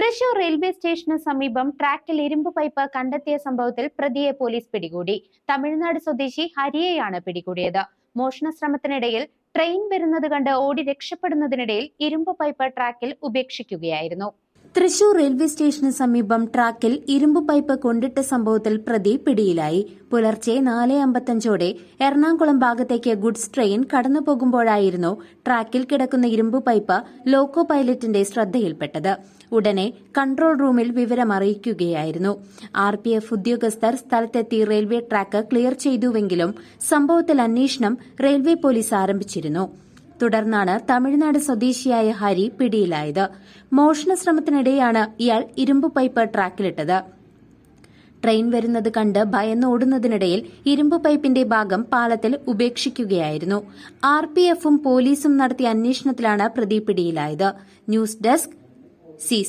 Thrissur railway സ്റ്റേഷന് സമീപം ട്രാക്കിൽ ഇരുമ്പ് പൈപ്പ് കണ്ടെത്തിയ സംഭവത്തിൽ പ്രതിയെ പോലീസ് പിടികൂടി. തമിഴ്നാട് സ്വദേശി ഹരിയെയാണ് പിടികൂടിയത്. മോഷണ ശ്രമത്തിനിടയിൽ ട്രെയിൻ വരുന്നത് കണ്ട് ഓടി രക്ഷപ്പെടുന്നതിനിടയിൽ ഇരുമ്പ് പൈപ്പ് ട്രാക്കിൽ ഉപേക്ഷിക്കുകയായിരുന്നു. തൃശൂർ റെയിൽവേ സ്റ്റേഷന് സമീപം ട്രാക്കിൽ ഇരുമ്പ് പൈപ്പ് കൊണ്ടിട്ട സംഭവത്തിൽ പ്രതി പിടിയിലായി. പുലർച്ചെ നാല് അമ്പത്തഞ്ചോടെ എറണാകുളം ഭാഗത്തേക്ക് ഗുഡ്സ് ട്രെയിൻ കടന്നുപോകുമ്പോഴായിരുന്നു ട്രാക്കിൽ കിടക്കുന്ന ഇരുമ്പ് പൈപ്പ് ലോക്കോ പൈലറ്റിന്റെ ശ്രദ്ധയിൽപ്പെട്ടത്. ഉടനെ കൺട്രോൾ റൂമിൽ വിവരം അറിയിക്കുകയായിരുന്നു. ആർ പി എഫ് ഉദ്യോഗസ്ഥർ സ്ഥലത്തെത്തി റെയിൽവേ ട്രാക്ക് ക്ലിയർ ചെയ്തുവെങ്കിലും സംഭവത്തിൽ അന്വേഷണം റെയിൽവേ പോലീസ് ആരംഭിച്ചിരുന്നു. തുടർന്നാണ് തമിഴ്നാട് സ്വദേശിയായ ഹരി പിടിയിലായത്. മോഷണ ശ്രമത്തിനിടെയാണ് ഇയാൾ ഇരുമ്പ് പൈപ്പ് ട്രാക്കിലിട്ടത്. ട്രെയിൻ വരുന്നത് കണ്ട് ഭയന്നോടുന്നതിനിടയിൽ ഇരുമ്പ് പൈപ്പിന്റെ ഭാഗം പാലത്തിൽ ഉപേക്ഷിക്കുകയായിരുന്നു. ആർ പി എഫും പോലീസും നടത്തിയ അന്വേഷണത്തിലാണ് പ്രതി പിടിയിലായത്. News desk C